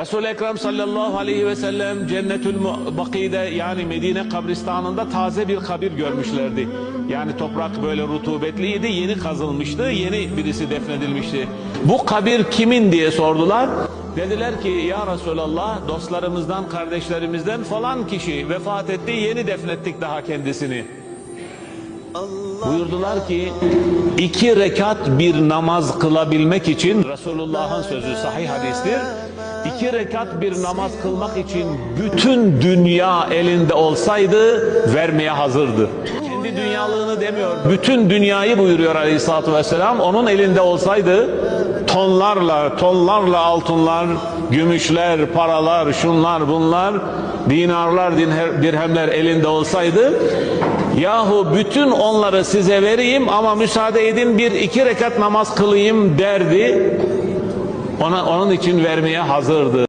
Resul-i Ekrem sallallahu aleyhi ve sellem Cennetül Baki'de yani Medine kabristanında taze bir kabir görmüşlerdi. Yani toprak böyle rutubetliydi, yeni kazılmıştı, yeni birisi defnedilmişti. Bu kabir kimin diye sordular. Dediler ki ya Resulallah dostlarımızdan, kardeşlerimizden falan kişi vefat etti, yeni defnettik daha kendisini. Buyurdular ki iki rekat bir namaz kılabilmek için Resulullah'ın sözü sahih hadistir. İki rekat bir namaz kılmak için bütün dünya elinde olsaydı vermeye hazırdı. Kendi dünyalığını demiyor. Bütün dünyayı buyuruyor Aleyhisselatü Vesselam. Onun elinde olsaydı tonlarla tonlarla altınlar, gümüşler, paralar, şunlar bunlar, dinarlar, dirhemler elinde olsaydı Yahu bütün onları size vereyim ama müsaade edin bir iki rekat namaz kılayım derdi. Ona, onun için vermeye hazırdı.